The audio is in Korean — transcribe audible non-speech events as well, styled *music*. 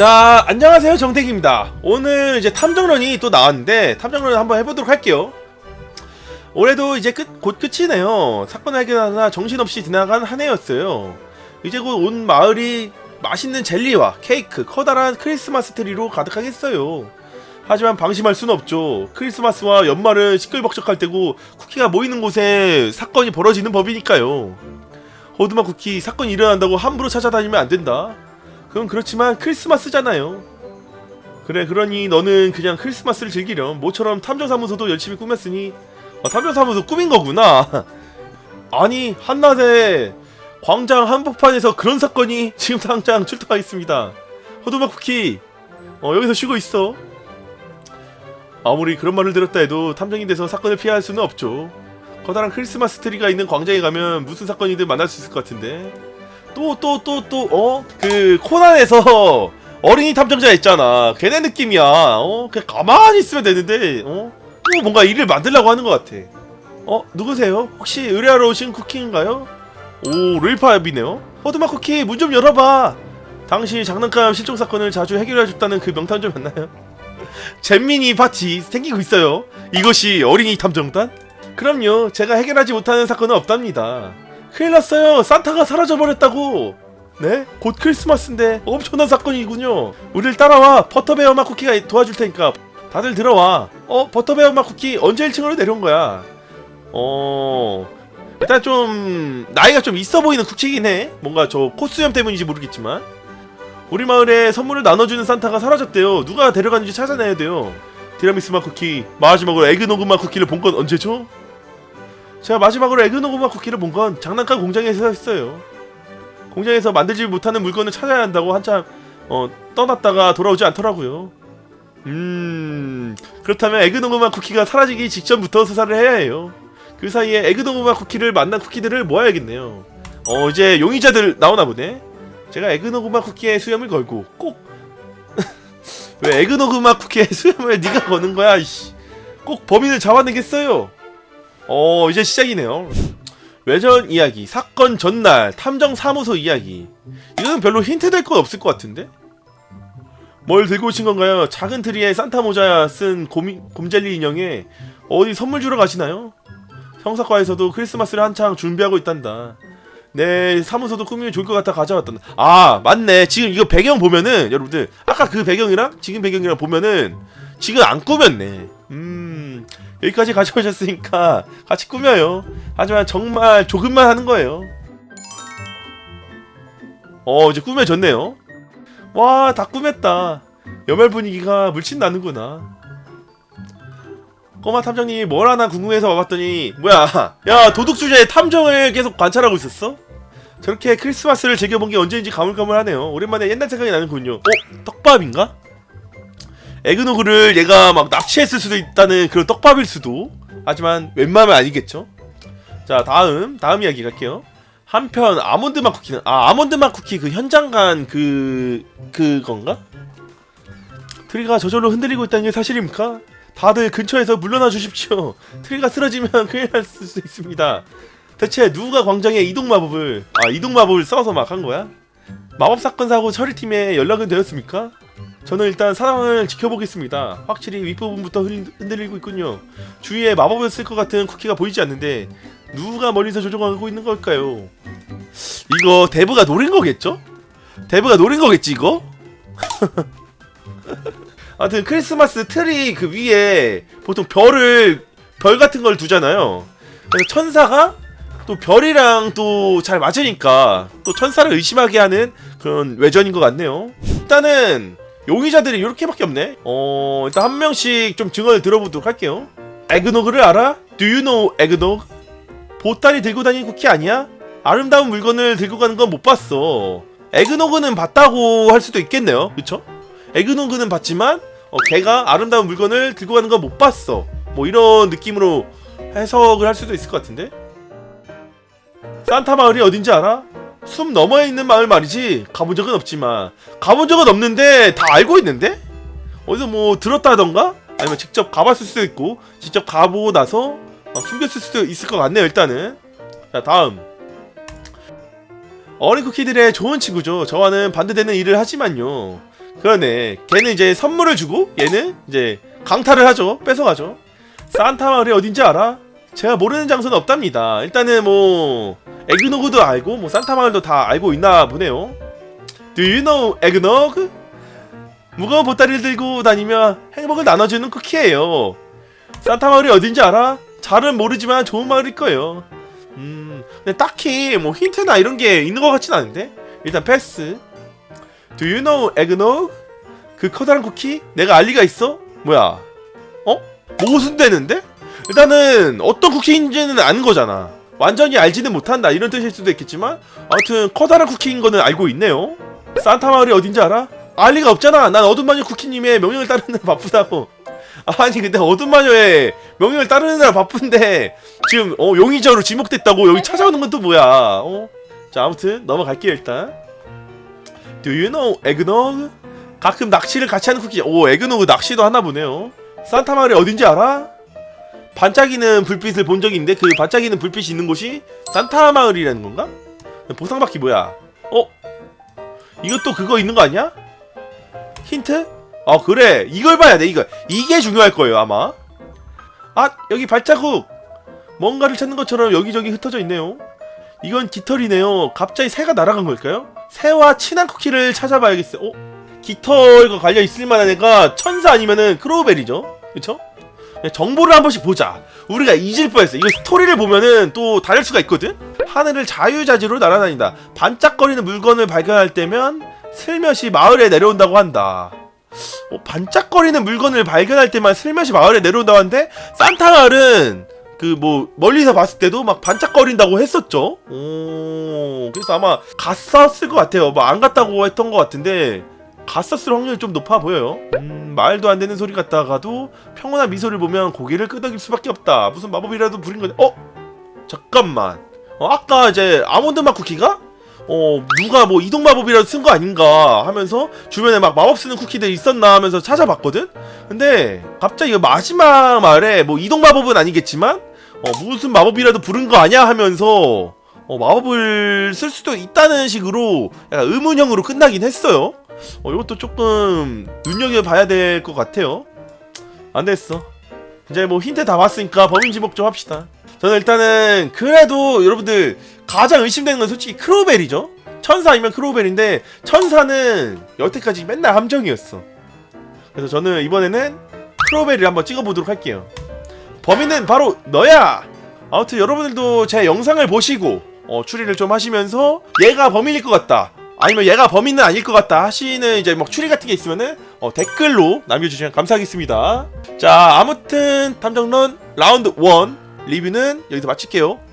자, 안녕하세요. 정택입니다. 오늘 이제 탐정런이 또 나왔는데, 탐정런 한번 해보도록 할게요. 올해도 이제 끝, 곧 끝이네요. 사건 해결하나 정신없이 지나간 한 해였어요. 이제 곧 온 마을이 맛있는 젤리와 케이크, 커다란 크리스마스 트리로 가득하겠어요. 하지만 방심할 순 없죠. 크리스마스와 연말은 시끌벅적할 때고 쿠키가 모이는 곳에 사건이 벌어지는 법이니까요. 호두맛 쿠키 사건이 일어난다고 함부로 찾아다니면 안 된다. 그건 그렇지만 크리스마스잖아요. 그래 그러니 너는 그냥 크리스마스를 즐기렴. 모처럼 탐정사무소도 열심히 꾸몄으니 아, 탐정사무소 꾸민 거구나. *laughs* 아니 한낮에 광장 한복판에서 그런 사건이 지금 당장 출동하겠습니다. 호두맛 쿠키 어, 여기서 쉬고 있어. 아무리 그런 말을 들었다 해도 탐정이 돼서 사건을 피할 수는 없죠. 커다란 크리스마스 트리가 있는 광장에 가면 무슨 사건이든 만날 수 있을 것 같은데. 또 또 또 또 어? 그 코난에서 *laughs* 어린이 탐정자 있잖아. 걔네 느낌이야. 어? 그냥 가만히 있으면 되는데 어? 또 뭔가 일을 만들려고 하는 것 같아. 어? 누구세요? 혹시 의뢰하러 오신 쿠키인가요? 오, 르이파이네요. 허드마 쿠키 문 좀 열어봐. 당시 장난감 실종 사건을 자주 해결해줬다는 그 명탐정 맞나요? *laughs* 잼민이 파티 생기고 있어요. 이것이 어린이 탐정단? 그럼요. 제가 해결하지 못하는 사건은 없답니다. 큰일 났어요. 산타가 사라져버렸다고. 네? 곧 크리스마스인데 엄청난 사건이군요. 우릴 따라와. 버터베어 맛 쿠키가 도와줄 테니까 다들 들어와. 어? 버터베어 맛 쿠키 언제 1층으로 내려온 거야? 어... 일단 좀 나이가 좀 있어 보이는 쿠키긴 해. 뭔가 저 코스염 때문인지 모르겠지만. 우리 마을에 선물을 나눠주는 산타가 사라졌대요. 누가 데려갔는지 찾아내야 돼요. 티라미수 맛 쿠키, 마지막으로 에그노그 맛 쿠키를 본 건 언제죠? 제가 마지막으로 에그노그 맛 쿠키를 본 건 장난감 공장에서 했어요. 공장에서 만들지 못하는 물건을 찾아야 한다고 한참 어, 떠났다가 돌아오지 않더라고요. 음 그렇다면 에그노그 맛 쿠키가 사라지기 직전부터 수사를 해야 해요. 그 사이에 에그노그 맛 쿠키를 만난 쿠키들을 모아야겠네요. 어 이제 용의자들 나오나 보네. 제가 에그노그마 쿠키에 수염을 걸고 꼭 *laughs* 왜 에그노그마 쿠키에 수염을 네가 거는 거야 이씨 꼭 범인을 잡아내겠어요 어 이제 시작이네요. 외전 이야기 사건 전날 탐정 사무소 이야기. 이거는 별로 힌트 될 건 없을 것 같은데? 뭘 들고 오신 건가요? 작은 트리에 산타 모자 쓴 곰이, 곰젤리 인형에 어디 선물 주러 가시나요? 형사과에서도 크리스마스를 한창 준비하고 있단다. 네 사무소도 꾸미면 좋을 것 같아 가져왔던. 아 맞네. 지금 이거 배경 보면은 여러분들 아까 그 배경이랑 지금 배경이랑 보면은 지금 안 꾸몄네. 음 여기까지 가져오셨으니까 같이 꾸며요 하지만 정말 조금만 하는 거예요 어 이제 꾸며졌네요 와 다 꾸몄다 연말 분위기가 물씬 나는구나 꼬마 탐정님이 뭘 하나 궁금해서 와봤더니 뭐야 야 도둑 주제에 탐정을 계속 관찰하고 있었어? 저렇게 크리스마스를 즐겨본 게 언제인지 가물가물하네요 오랜만에 옛날 생각이 나는군요 어? 떡밥인가? 에그노그를 얘가 막 납치했을 수도 있다는 그런 떡밥일 수도 하지만 웬만하면 아니겠죠 자 다음 다음 이야기 갈게요 한편 아몬드 맛 쿠키는 아 아몬드 맛 쿠키 그 현장 간 그 그건가? 트리가 저절로 흔들리고 있다는 게 사실입니까? 다들 근처에서 물러나 주십시오. *laughs* 트리가 쓰러지면 큰일 날 수도 있습니다. 대체 누가 광장에 이동 마법을 아 이동 마법을 써서 막 한 거야? 마법 사건 사고 처리팀에 연락은 되었습니까? 저는 일단 상황을 지켜보겠습니다. 확실히 윗부분부터 흔- 흔들리고 있군요. 주위에 마법을 쓸 것 같은 쿠키가 보이지 않는데 누가 멀리서 조종하고 있는 걸까요? 이거 데브가 노린 거겠죠? 데브가 노린 거겠지 이거? *laughs* 아무튼 크리스마스 트리 그 위에 보통 별을 별 같은 걸 두잖아요. 그래서 천사가 또 별이랑 또 잘 맞으니까 또 천사를 의심하게 하는 그런 외전인 것 같네요. 일단은 용의자들이 이렇게밖에 없네. 어 일단 한 명씩 좀 증언을 들어보도록 할게요. 에그노그를 알아? Do you know 에그노그? 보따리 들고 다니는 쿠키 아니야? 아름다운 물건을 들고 가는 건 못 봤어. 에그노그는 봤다고 할 수도 있겠네요. 그쵸? 에그노그는 봤지만 어, 걔가 아름다운 물건을 들고 가는 건 못 봤어. 뭐 이런 느낌으로 해석을 할 수도 있을 것 같은데. 산타 마을이 어딘지 알아? 숨 너머에 있는 마을 말이지. 가본 적은 없지만 가본 적은 없는데 다 알고 있는데? 어디서 뭐 들었다던가? 아니면 직접 가봤을 수도 있고 직접 가보고 나서 막 숨겼을 수도 있을 것 같네요. 일단은 자 다음 어린 쿠키들의 좋은 친구죠. 저와는 반대되는 일을 하지만요. 그러네. 걔는 이제 선물을 주고 얘는 이제 강탈을 하죠. 뺏어가죠. 산타 마을이 어딘지 알아? 제가 모르는 장소는 없답니다. 일단은 뭐 에그노그도 알고 뭐 산타 마을도 다 알고 있나 보네요. Do you know 에그노그? 무거운 보따리를 들고 다니며 행복을 나눠주는 쿠키예요. 산타 마을이 어딘지 알아? 잘은 모르지만 좋은 마을일 거예요. 음, 근데 딱히 뭐 힌트나 이런 게 있는 것 같진 않은데 일단 패스. Do you know eggnog? 그 커다란 쿠키? 내가 알 리가 있어? 뭐야? 어? 모순되는데? 일단은 어떤 쿠키인지는 아는 거잖아. 완전히 알지는 못한다 이런 뜻일 수도 있겠지만 아무튼 커다란 쿠키인 거는 알고 있네요. 산타 마을이 어딘지 알아? 알 리가 없잖아. 난 어둠 마녀 쿠키님의 명령을 따르는 데 바쁘다고. 아니 근데 어둠 마녀의 명령을 따르는 데 바쁜데 지금 어 용의자로 지목됐다고 여기 찾아오는 건 또 뭐야? 어? 자 아무튼 넘어갈게요 일단. Do you know eggnog? 가끔 낚시를 같이 하는 쿠키. 오 에그노그 낚시도 하나 보네요. 산타 마을이 어딘지 알아? 반짝이는 불빛을 본 적이 있는데 그 반짝이는 불빛이 있는 곳이 산타 마을이라는 건가? 보상받기 뭐야? 어? 이것도 그거 있는 거 아니야? 힌트? 어 그래 이걸 봐야 돼 이거 이게 중요할 거예요 아마 아 여기 발자국 뭔가를 찾는 것처럼 여기저기 흩어져 있네요 이건 깃털이네요 갑자기 새가 날아간 걸까요? 새와 친한 쿠키를 찾아봐야겠어 어? 깃털과 관련 있을 만한 애가 천사 아니면은 크로우벨이죠 그쵸? 정보를 한 번씩 보자. 우리가 잊을 뻔했어. 이거 스토리를 보면은 또 다를 수가 있거든? 하늘을 자유자재로 날아다닌다. 반짝거리는 물건을 발견할 때면 슬며시 마을에 내려온다고 한다. 어, 반짝거리는 물건을 발견할 때만 슬며시 마을에 내려온다고 하는데 산타 마을은 그 뭐 멀리서 봤을 때도 막 반짝거린다고 했었죠. 오, 그래서 아마 갔었을 것 같아요. 뭐 안 갔다고 했던 것 같은데 갔었을 확률이 좀 높아 보여요. 음, 말도 안 되는 소리 같다가도 평온한 미소를 보면 고개를 끄덕일 수밖에 없다. 무슨 마법이라도 부린 거지? 어? 잠깐만. 어, 아까 이제 아몬드 맛 쿠키가 어 누가 뭐 이동 마법이라도 쓴 거 아닌가 하면서 주변에 막 마법 쓰는 쿠키들 있었나 하면서 찾아봤거든. 근데 갑자기 마지막 말에 뭐 이동 마법은 아니겠지만 어 무슨 마법이라도 부른 거 아니야 하면서 어 마법을 쓸 수도 있다는 식으로 약간 의문형으로 끝나긴 했어요. 어 이것도 조금 눈여겨 봐야 될 것 같아요. 안 됐어. 이제 뭐 힌트 다 봤으니까 범인 지목 좀 합시다. 저는 일단은 그래도 여러분들 가장 의심되는 건 솔직히 크로벨이죠. 천사 아니면 크로벨인데 천사는 여태까지 맨날 함정이었어. 그래서 저는 이번에는 크로벨을 한번 찍어보도록 할게요. 범인은 바로 너야. 아무튼 여러분들도 제 영상을 보시고 어, 추리를 좀 하시면서 얘가 범인일 것 같다. 아니면 얘가 범인은 아닐 것 같다 하시는 이제 막 추리 같은 게 있으면은 어, 댓글로 남겨주시면 감사하겠습니다. 자 아무튼 탐정론 라운드 1 리뷰는 여기서 마칠게요.